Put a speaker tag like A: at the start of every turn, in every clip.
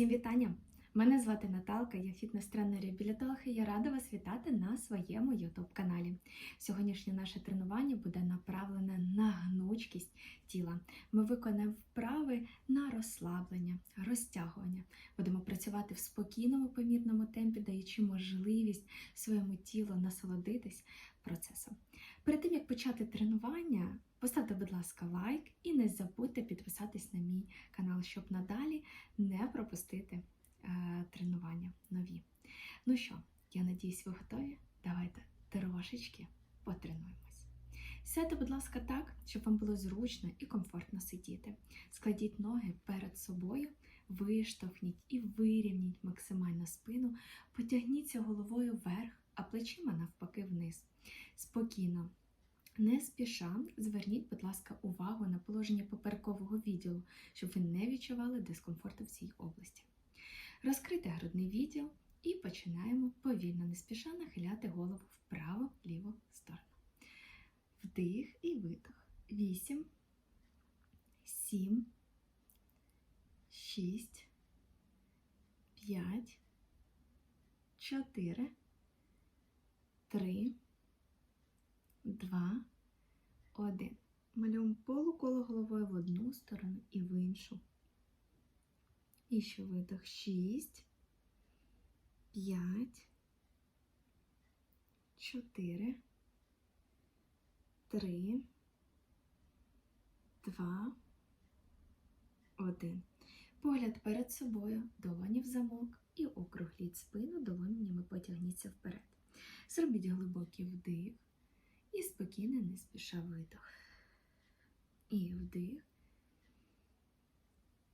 A: Всім вітання! Мене звати Наталка, я фітнес-тренер реабілітолог і я рада вас вітати на своєму YouTube каналі. Сьогоднішнє наше тренування буде направлене на гнучкість тіла. Ми виконаємо вправи на розслаблення, розтягування. Будемо працювати в спокійному, помірному темпі, даючи можливість своєму тілу насолодитись процесом. Перед тим як почати тренування, поставте, будь ласка, лайк і не забудьте підписатись на мій канал, щоб надалі не пропустити е, тренування нові. Ну що, я надіюсь, ви готові? Давайте трошечки потренуємось. Сядьте, будь ласка, так, щоб вам було зручно і комфортно сидіти. Складіть ноги перед собою, виштовхніть і вирівніть максимально спину, потягніться головою вверх, а плечима навпаки вниз. Спокійно. Не спіша зверніть, будь ласка, увагу на положення поперекового відділу, щоб ви не відчували дискомфорту в цій області. Розкрити грудний відділ і починаємо повільно, не спіша нахиляти голову вправо, ліву сторону. Вдих і видих. Вісім, сім, шість, п'ять, чотири, три, два, один. Малюємо полуколо головою в одну сторону і в іншу. І ще видих. Шість, п'ять, чотири, три, два, один. Погляд перед собою, долоні в замок і округліть спину, долонями потягніться вперед. Зробіть глибокий вдих і спокійно, не спіша видох. І вдих,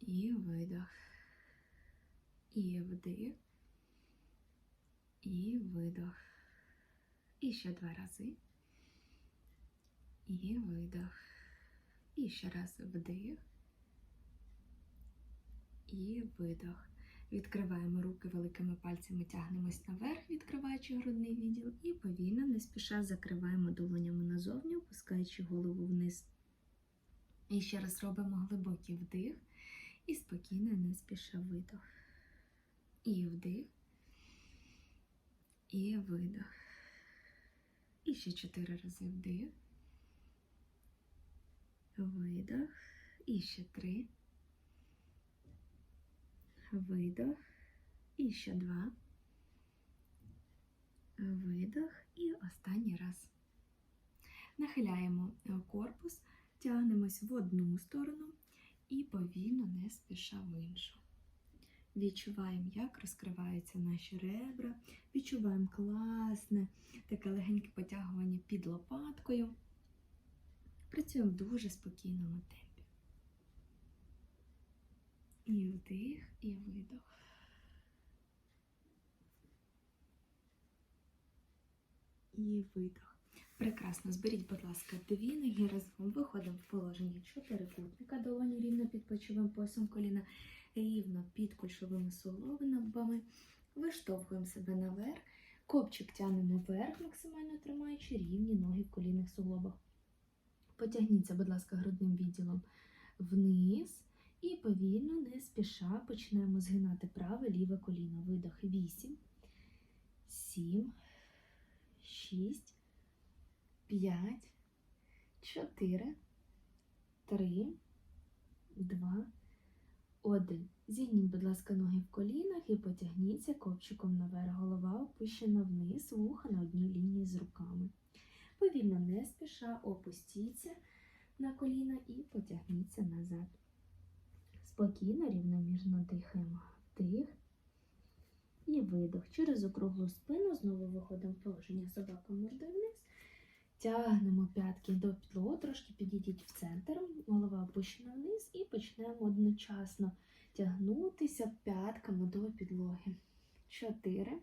A: і видох. І вдих, і видох. І ще два рази. І видох. І ще раз вдих. І видох. Відкриваємо руки великими пальцями, тягнемось наверх, відкриваючи грудний відділ, і повільно, не спіша закриваємо долонями назовні, опускаючи голову вниз. І ще раз робимо глибокий вдих і спокійно, не спіша видох. І вдих, і видох. І ще чотири рази вдих. Видох. І ще три. Видох. І ще два. Видох. І останній раз. Нахиляємо корпус, тягнемось в одну сторону і повільно не спіша в іншу. Відчуваємо, як розкриваються наші ребра, відчуваємо класне, таке легеньке потягування під лопаткою. Працюємо дуже спокійному темпі. І вдих, і видох. І видох. Прекрасно. Зберіть, будь ласка, дві ноги разом. Виходимо в положення чотирикутника, долоні рівно під плечовим поясом коліна рівно під кульшовими суглобинами, виштовхуємо себе наверх, копчик тягнемо вверх, максимально тримаючи рівні ноги в колінних суглобах. Потягніться, будь ласка, грудним відділом вниз і повільно, не спіша, почнемо згинати праве ліве коліно. Видох 8, 7, 6, 5, 4, 3, 2, один. Зігніть, будь ласка, ноги в колінах і потягніться копчиком наверх. Голова опущена вниз, вуха на одній лінії з руками. Повільно не спіша, опустіться на коліна і потягніться назад. Спокійно, рівномірно дихаємо. Вдих і видох. Через округлу спину знову виходимо в положення собака мордою вниз. Тягнемо п'ятки до підлоги, трошки підійдіть в центр, голова опущена вниз і почнемо одночасно тягнутися п'ятками до підлоги. Чотири,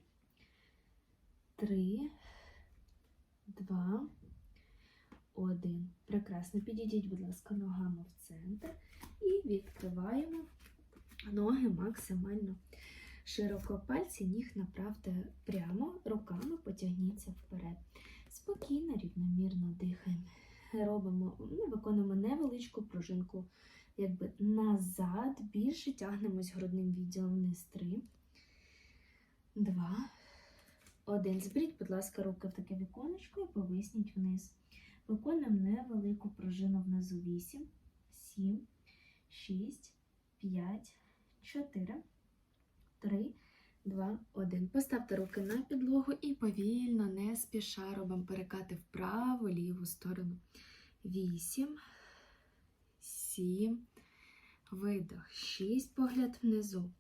A: три, два, один. Прекрасно. Підійдіть, будь ласка, ногами в центр і відкриваємо ноги максимально широко. Пальці ніг направте прямо, руками потягніться вперед. Спокійно, рівномірно дихаємо. Робимо, ну, виконуємо невеличку пружинку якби назад, більше тягнемось грудним відділом вниз. Три, два, один. Зберіть, будь ласка, руки в таке віконечко і повисніть вниз. Виконуємо невелику пружину внизу. Вісім, сім, шість, п'ять, чотири, три, два, один. Поставте руки на підлогу і повільно, не спіша робимо перекати вправо, ліву сторону. Вісім, сім, видох. Шість, погляд внизу.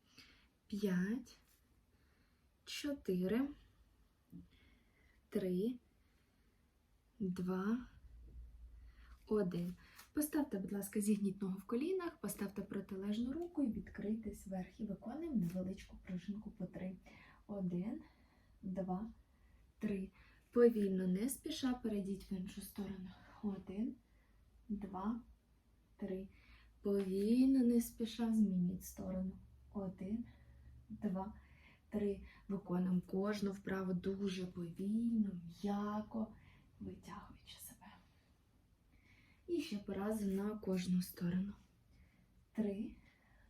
A: П'ять, чотири, три, два, один. Поставте, будь ласка, зігніть ногу в колінах, поставте протилежну руку і відкрийтесь вверх. І виконуємо невеличку пружинку по три. Один, два, три. Повільно, не спіша, перейдіть в іншу сторону. Один, два, три. Повільно, не спіша, змініть сторону. Один, два, три. Виконуємо кожну вправу дуже повільно, м'яко, витягуючи себе. І ще по разу на кожну сторону. Три,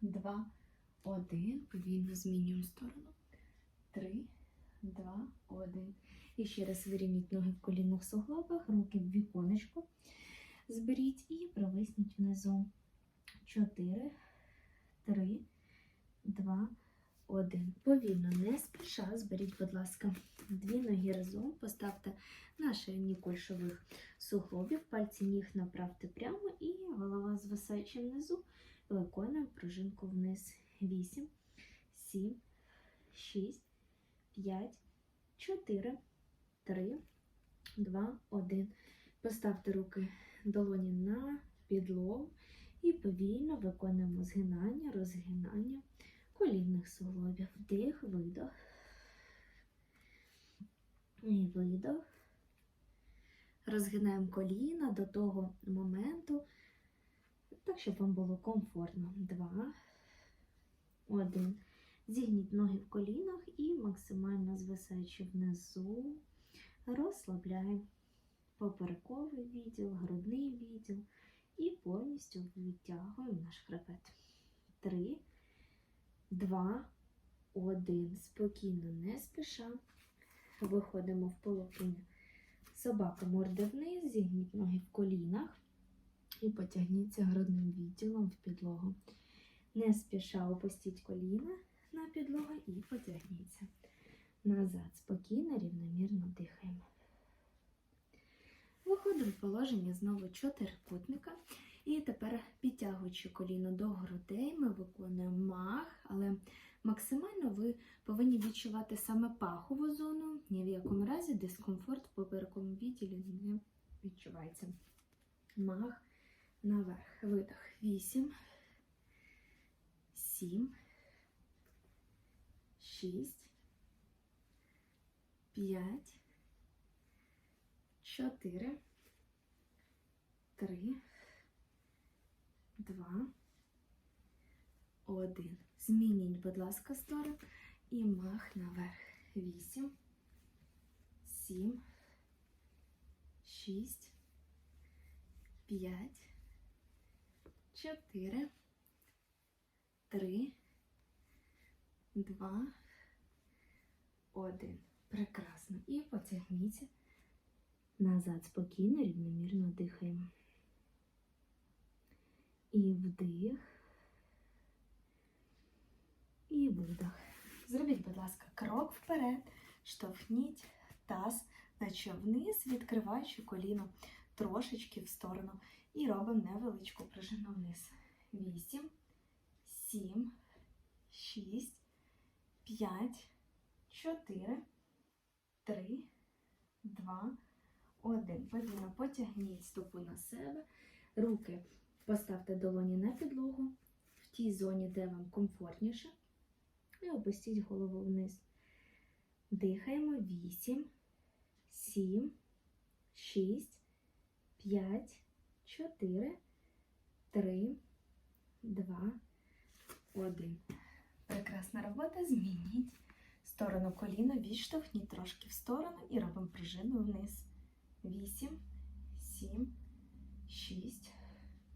A: два, один. Повільно змінюємо сторону. Три, два, один. І ще раз вирівніть ноги в колінних суглобах, руки в віконечко. Зберіть і провисніть внизу. Чотири, три, два, один. Повільно, не спіша. Зберіть, будь ласка, дві ноги разом. Поставте на ширині кульшових суглобів, пальці ніг направте прямо і голова звисаючи внизу. Виконуємо пружинку вниз. 8, 7, 6, 5, 4, 3, 2, 1. Поставте руки долоні на підлогу і повільно виконуємо згинання, розгинання колінних суглобів. Вдих, видох. І видох. Розгинаємо коліна до того моменту, так, щоб вам було комфортно. Два, один. Зігніть ноги в колінах і максимально звисаючи внизу, розслабляємо поперековий відділ, грудний відділ і повністю відтягуємо наш хребет. Три, два, один. Спокійно, не спіша. Виходимо в полокіння. Собака морди вниз, зігніть ноги в колінах і потягніться грудним відділом в підлогу. Не спіша опустіть коліна на підлогу і потягніться. Назад спокійно, рівномірно дихаємо. Виходимо в положення знову чотирикутника. І тепер, підтягуючи коліно до грудей, ми виконуємо мах, але максимально ви повинні відчувати саме пахову зону. Ні в якому разі дискомфорт в поперековому відділі не відчувається. Мах наверх. Видох. 8, 7, 6, 5, 4, 3, 2, 1. Змініть, будь ласка, сторону і мах наверх. 8, 7, 6, 5, 4, 3, 2, 1. Прекрасно. І потягніться назад спокійно, рівномірно дихаємо. І вдих. І видох. Зробіть, будь ласка, крок вперед, штовхніть таз, наче вниз, відкриваючи коліно трошечки в сторону. І робимо невеличку пружину вниз. 8, 7, 6, 5, 4, 3, 2, 1. Повільно потягніть стопу на себе. Руки поставте долоні на підлогу в тій зоні, де вам комфортніше. І опустіть голову вниз. Дихаємо 8, 7, 6, 5, 4, 3, 2, 1. Прекрасна робота. Змініть сторону коліна, відштовхніть трошки в сторону і робимо пружину вниз. 8, 7, 6,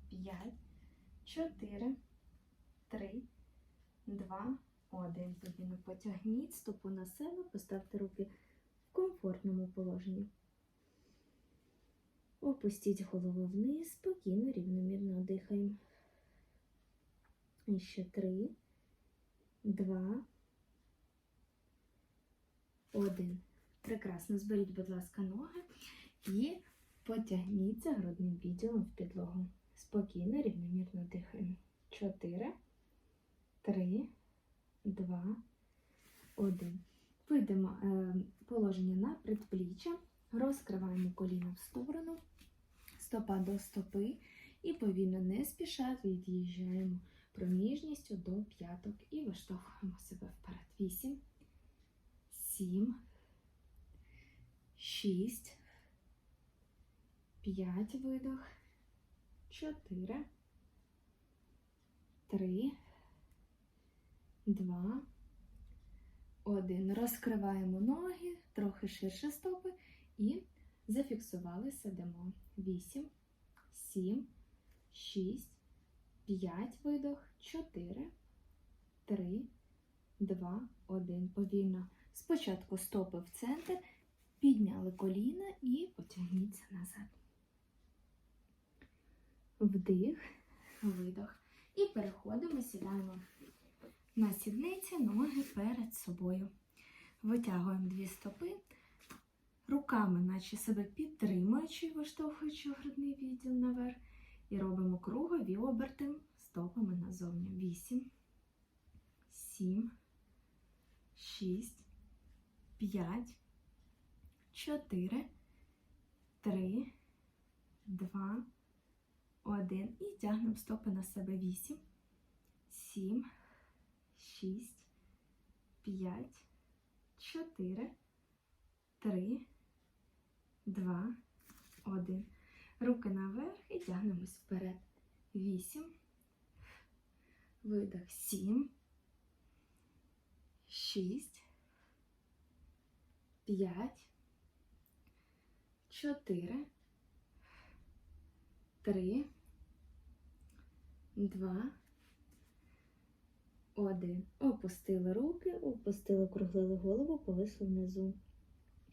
A: 5, чотири, три, два, один. Повільно потягніть стопу на себе, поставте руки в комфортному положенні. Опустіть голову вниз, спокійно, рівномірно дихаємо. І ще три, два, один. Прекрасно. Зберіть, будь ласка, ноги і потягніться грудним відділом в підлогу. Спокійно, рівномірно дихаємо. Чотири, три, два, один. Вийдемо е, положення на предпліччя, розкриваємо коліна в сторону, стопа до стопи і повільно не спіша від'їжджаємо проміжністю до п'яток і виштовхуємо себе вперед. Вісім, сім, шість, п'ять видох, чотири, три, два, один. Розкриваємо ноги, трохи ширше стопи і зафіксували, сидимо. Вісім, сім, шість, п'ять видох, чотири, три, два, один. Повільно. Спочатку стопи в центр, підняли коліна і потягніться назад. Вдих, видох. І переходимо, сідаємо на сідниці, ноги перед собою. Витягуємо дві стопи, руками, наче себе підтримуючи, виштовхуючи грудний відділ наверх. І робимо кругові оберти стопами назовні. Вісім, сім, шість, п'ять, чотири, три, два, один. І тягнемо стопи на себе. Вісім, сім, шість, п'ять, чотири, три, два, один. Руки наверх і тягнемось вперед. Вісім. Видох. Сім. Шість. П'ять. Чотири. Три. Два. Один. Опустили руки, опустили, округлили голову, повисли внизу.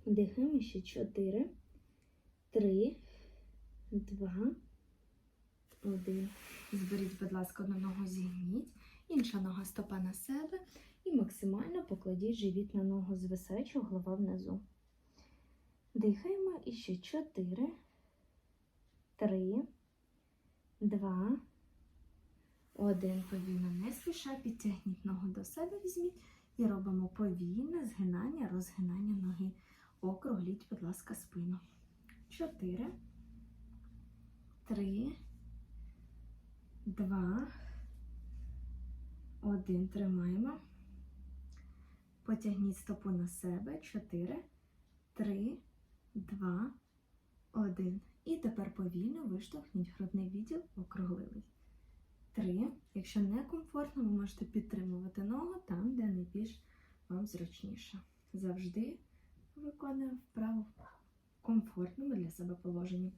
A: Дихаємо ще чотири. Три два, один. Зберіть, будь ласка, одну ногу зігніть, інша нога стопа на себе і максимально покладіть живіт на ногу звисаючу, голова внизу. Дихаємо і ще чотири, три, два, один. Повільно не спіша, підтягніть ногу до себе, візьміть і робимо повільне згинання, розгинання ноги. Округліть, будь ласка, спину. Чотири три, два, один. Тримаємо. Потягніть стопу на себе. Чотири, три, два, один. І тепер повільно виштовхніть грудний відділ, округлились. Три. Якщо не комфортно, ви можете підтримувати ногу там, де найбільш вам зручніше. Завжди виконуємо вправу в комфортному для себе положенні.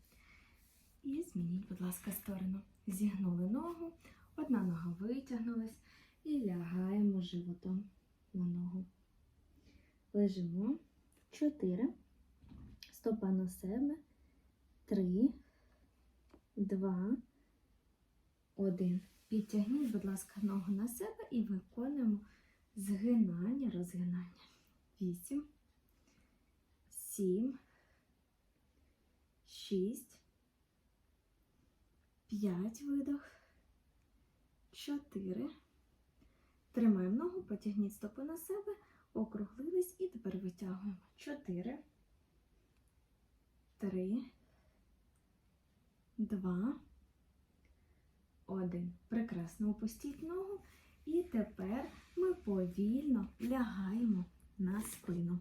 A: І змініть, будь ласка, сторону. Зігнули ногу, одна нога витягнулась і лягаємо животом на ногу. Лежимо. Чотири. Стопа на себе. Три, два, один. Підтягніть, будь ласка, ногу на себе і виконуємо згинання, розгинання. Вісім, сім, шість. П'ять видох. Чотири. Тримаємо ногу, потягніть стопи на себе, округлились і тепер витягуємо. Чотири. Три. Два. Один. Прекрасно опустіть ногу. І тепер ми повільно лягаємо на спину.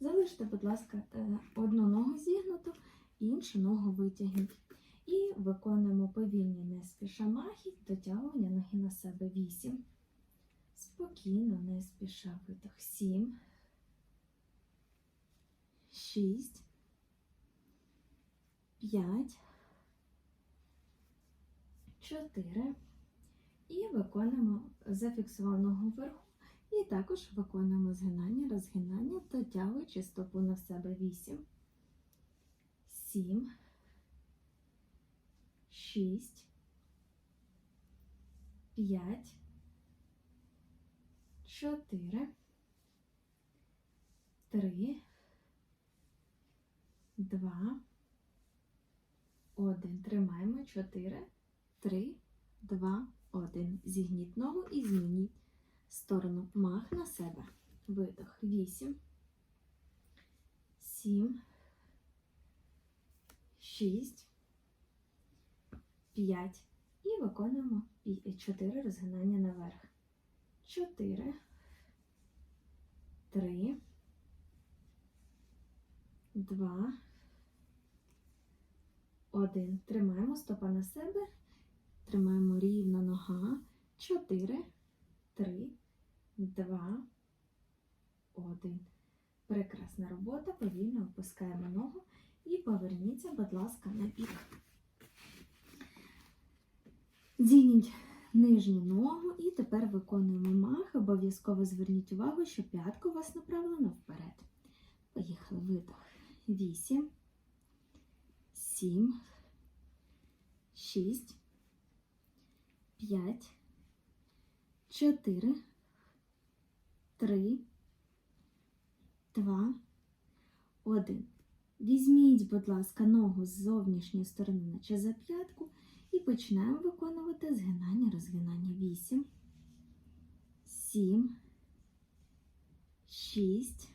A: Залиште, будь ласка, е, одну ногу зігнуту, іншу ногу витягніть. І виконуємо повільні не спіша махи, дотягування ноги на себе 8. Спокійно, не спіша видох 7, 6, 5, чотири. І виконуємо зафіксував ногу вверху. І також виконуємо згинання, розгинання, дотягуючи стопу на себе. Вісім, сім, шість, п'ять, чотири, три, два, один. Тримаємо. Чотири, три, два, один. Зігніть ногу і змініть сторону. Мах на себе. Видох. Вісім, сім, шість, п'ять. І виконуємо пі- чотири розгинання наверх. Чотири, три, два, один. Тримаємо стопа на себе. Тримаємо рівно нога. Чотири, три, два, один. Прекрасна робота. Повільно опускаємо ногу і поверніться, будь ласка, на бік. Зігніть нижню ногу і тепер виконуємо мах. Обов'язково зверніть увагу, що п'ятка у вас направлена вперед. Поїхали. Видох. Вісім, сім, шість, п'ять, чотири, три, два, один. Візьміть, будь ласка, ногу з зовнішньої сторони, наче за п'ятку, і починаємо виконувати згинання, розгинання. Вісім, сім, шість,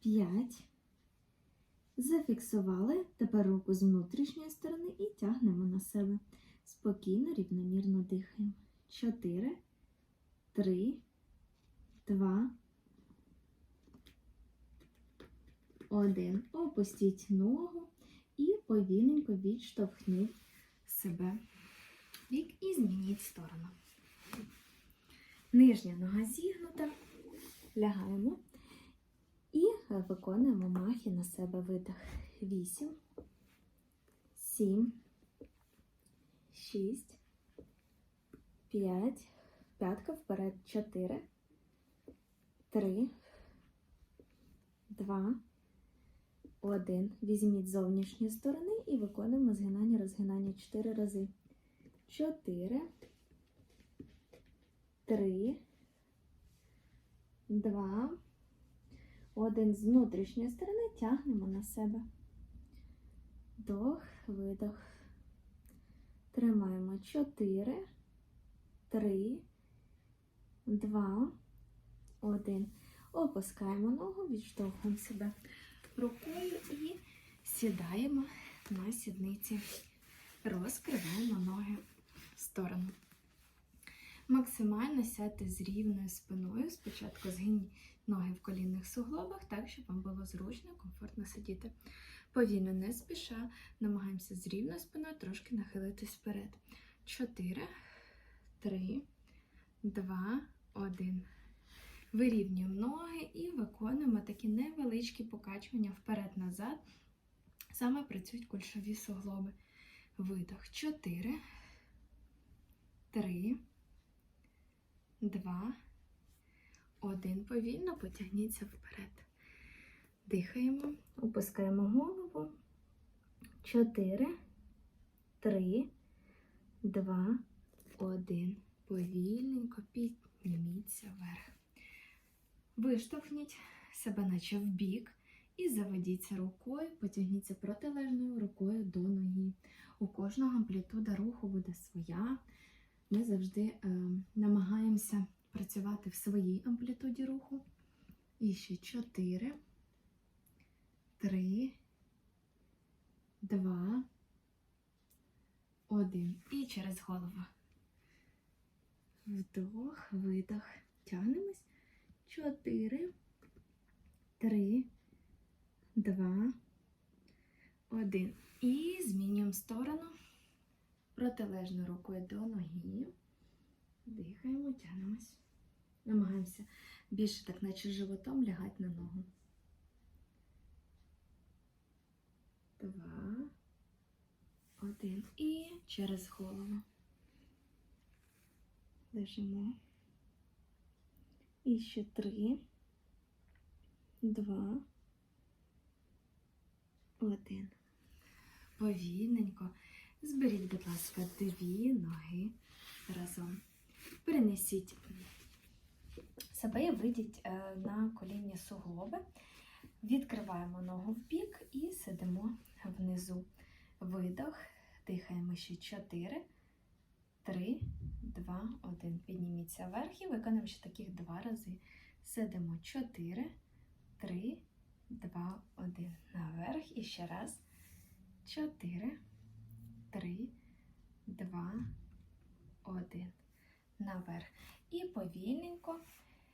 A: п'ять. Зафіксували. Тепер руку з внутрішньої сторони і тягнемо на себе. Спокійно, рівномірно дихаємо. Чотири, три, два, один. Опустіть ногу і повільненько відштовхніть себе бік і змініть сторону. Нижня нога зігнута, лягаємо і виконуємо махи на себе видих. Вісім, сім, шість, п'ять, п'ятка вперед, чотири, три, два, один. Візьміть з зовнішньої сторони і виконуємо згинання, розгинання чотири рази. Чотири, три, два, один. З внутрішньої сторони тягнемо на себе. Вдох, видох. Тримаємо чотири, три, два, один. Опускаємо ногу, відштовхуємо себе рукою і сідаємо на сідниці. Розкриваємо ноги в сторону. Максимально сядьте з рівною спиною. Спочатку згиніть ноги в колінних суглобах, так, щоб вам було зручно, комфортно сидіти. Повільно не спіша, намагаємося з рівною спиною трошки нахилитись вперед. Чотири, три, два, один. Вирівнюємо ноги і виконуємо такі невеличкі покачування вперед-назад. Саме працюють кульшові суглоби. Видох. 4, 3, 2, 1. Повільно потягніться вперед. Дихаємо, опускаємо голову. 4, 3, 2, 1. Повільненько підніміться вверх. Виштовхніть себе, наче в бік, і заведіться рукою, потягніться протилежною рукою до ноги. У кожного амплітуда руху буде своя. Ми завжди е, намагаємося працювати в своїй амплітуді руху. І ще 4, 3, 2, 1. І через голову. Вдох, видох. Тягнемось. Чотири, три, два, один. І змінюємо сторону протилежною рукою до ноги. Дихаємо, тягнемось. Намагаємося більше так, наче животом лягати на ногу. Два, один. І через голову. Лежимо. І ще три, два, один. Повільненько. Зберіть, будь ласка, дві ноги разом. Перенесіть себе і вийдіть е, на колінні суглоби. Відкриваємо ногу в бік і внизу. Видох. Дихаємо ще 4, 3, 2, 1. Підніміться вверх і виконуємо ще таких два рази. Сидимо 4, 3, 2, 1. Наверх. І ще раз. 4, 3, 2, 1. Наверх. І повільненько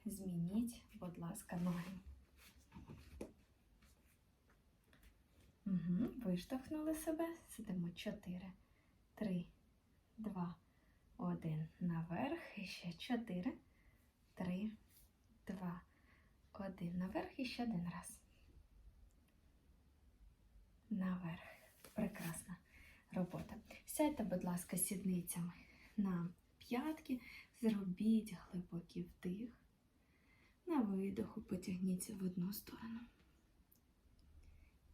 A: змініть, будь ласка, ноги. Виштовхнули себе. Сидимо 4, 3, 2, 1. Наверх. І ще 4, 3, 2, 1. Наверх і ще один раз. Наверх. Прекрасна робота. Сядьте, будь ласка, сідницями на п'ятки. Зробіть глибокий вдих. На видоху потягніться в одну сторону.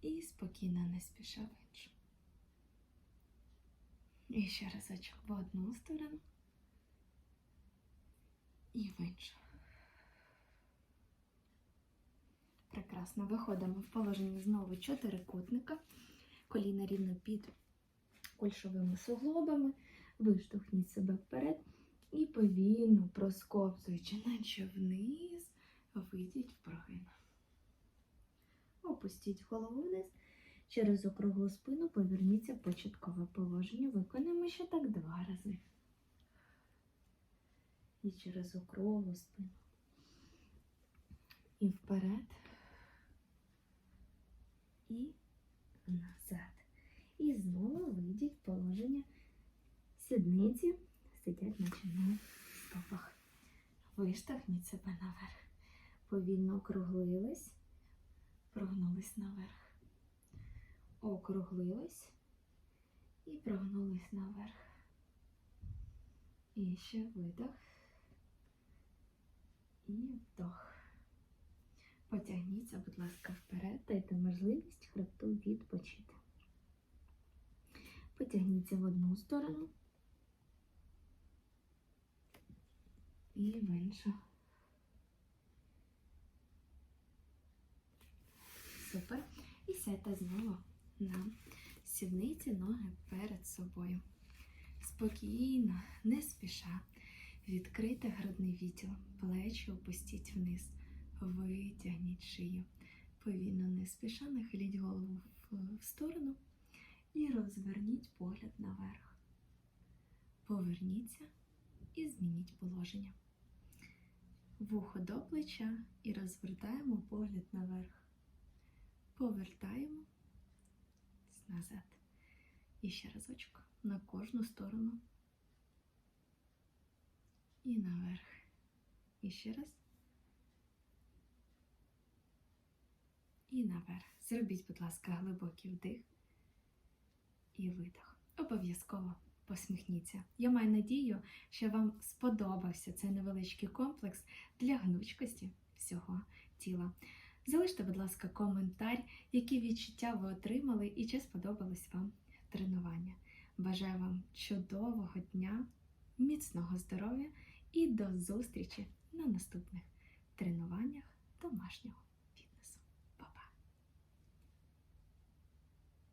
A: І спокійно не спіша в іншу. І ще разочок в одну сторону. І в іншу. Прекрасно. Виходимо в положення знову чотирикутника. Коліна рівно під кульшовими суглобами. Виштовхніть себе вперед. І повільно просковзуючи, наче вниз, вийдіть в прогин. Опустіть голову вниз. Через округлу спину поверніться в початкове положення. Виконуємо ще так два рази. І через округлу спину. І вперед. І назад. І знову вийдіть в положення сідниці сидять наче на стопах. Виштовхніть себе наверх. Повільно округлились, прогнулись наверх. Округлились і прогнулись наверх. І ще видох. І вдох. Потягніться, будь ласка, вперед, дайте можливість хребту відпочити. Потягніться в одну сторону. і в іншу. Супер. І сядьте знову на сідниці ноги перед собою. Спокійно, не спіша. Відкрите грудний відділ, плечі опустіть вниз, витягніть шию. Повільно, не спіша, нахиліть голову в сторону і розверніть погляд наверх. Поверніться і змініть положення вухо до плеча і розвертаємо погляд наверх. Повертаємо назад. І ще разочок на кожну сторону. І наверх. І ще раз. І наверх. Зробіть, будь ласка, глибокий вдих і видох. Обов'язково посміхніться. Я маю надію, що вам сподобався цей невеличкий комплекс для гнучкості всього тіла. Залиште, будь ласка, коментар, які відчуття ви отримали і чи сподобалось вам тренування. Бажаю вам чудового дня, міцного здоров'я і до зустрічі на наступних тренуваннях домашнього.